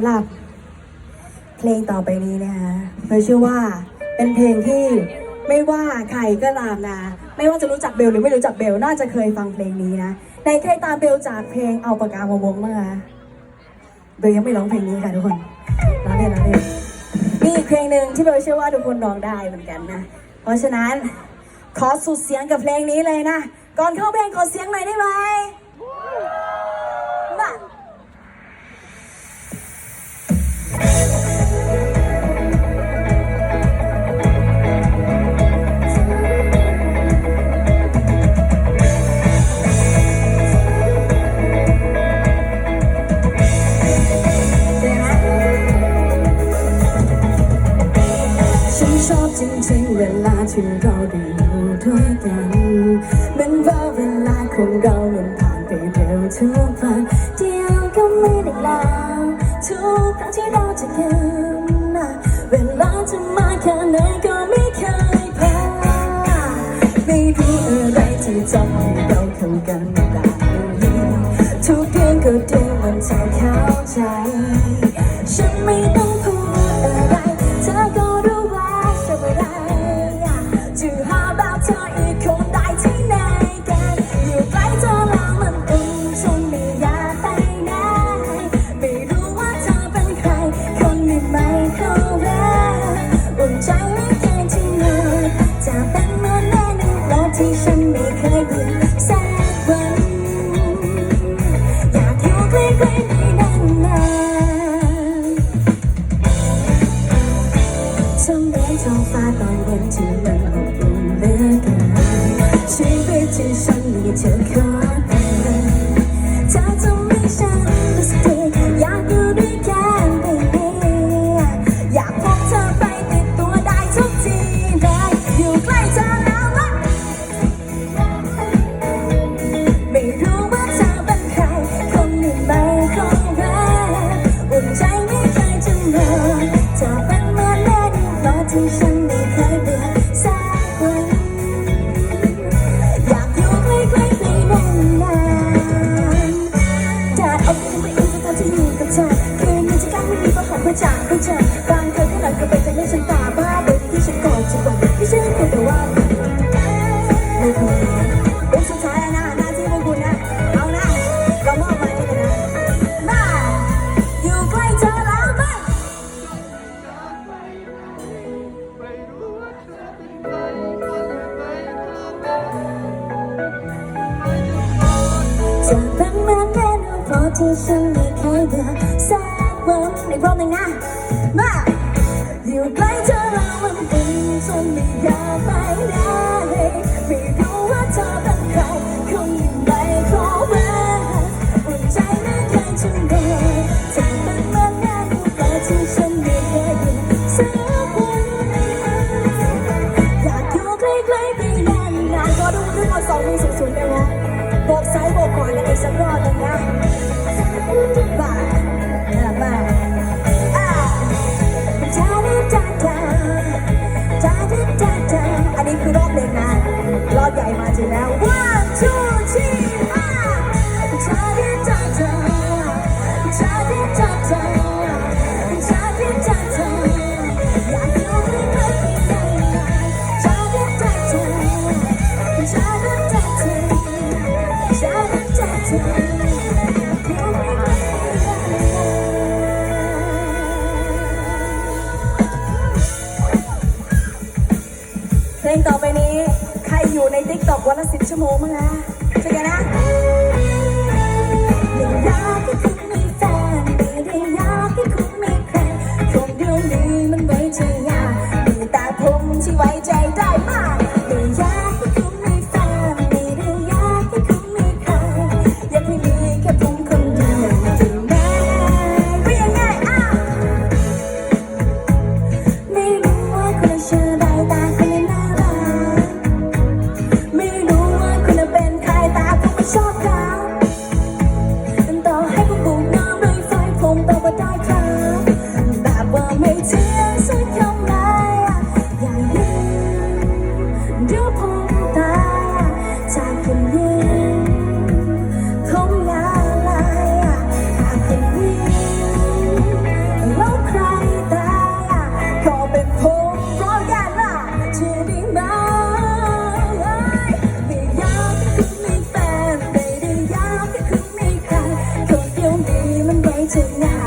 สำหรับเพลงต่อไปนี้นะคะเธอเชื่อว่าเป็นเพลงที่ไม่ว่าใครก็ตามนะ ไม่ว่าจะรู้จักเบลหรือไม่รู้จักเบลน่าจะเคยฟังเพลงนี้นะในใครตามเบลจากเพลงเอาปากกามาวงมางคะเบลยังไม่ร้องเพลงนี้ค่ะทุกคนร้องเล่นร้องเล่นมีอีกเพลงหนึ่งที่เบลเชื่อว่าทุกคนร้องได้เหมือนกันนะ เพราะฉะนั้นขอสุดเสียงกับเพลงนี้เลยนะ ก่อนเข้าเพลงขอเสียงหน่อยได้ไหม ด้วยกันเป็นว่าเวลาของเรามันผ่านไปเร็วทุกวันเดียวก็ไม่ได้แล้วทุกครั้งที่เราจะกันเวลาจะมาแค่ไหนก็ เคยแต่ว่าไม่เคยเป็นสุดท้ายแล้วนะหน้าที่พวกคุณนะ เอานะ เรามอบหมายให้กันนะมาอยู่ใกล้เธอแล้วไหมจะเป็นเหมือนเดิมเพราะที่ฉันไม่เคยเบื่อสักวันอีกรอบหนึ่งนะมา อยู่ใกล้เธอแล้วมันเป็นจนไม่อยากไปไหนไม่รู้ว่าเธอเป็นใครคงยังไม่ขอแวะอุ่นใจไม่เคยจะรอจะเป็นเหมือนเดิมเพราะที่ฉันไม่เคยเบื่สักวันอยากอยู่ใกล้ๆไปนานๆขอดูด้วยเอสองมือสูงๆได้ไหมโบกซ้ายโบกขวาแล้วอีกสักรอบหนึ่งนะ อยู่ในติ๊กต็อกวันละสิบชั่วโมงมั้งนะใช่กันนะไม่อยากให้คุณมีแฟนไม่ได้อยากให้คุณมีใครคนเดียวนี้มันไว้ใจยากมีแต่ผมที่ไว้ใจได้มาก tonight.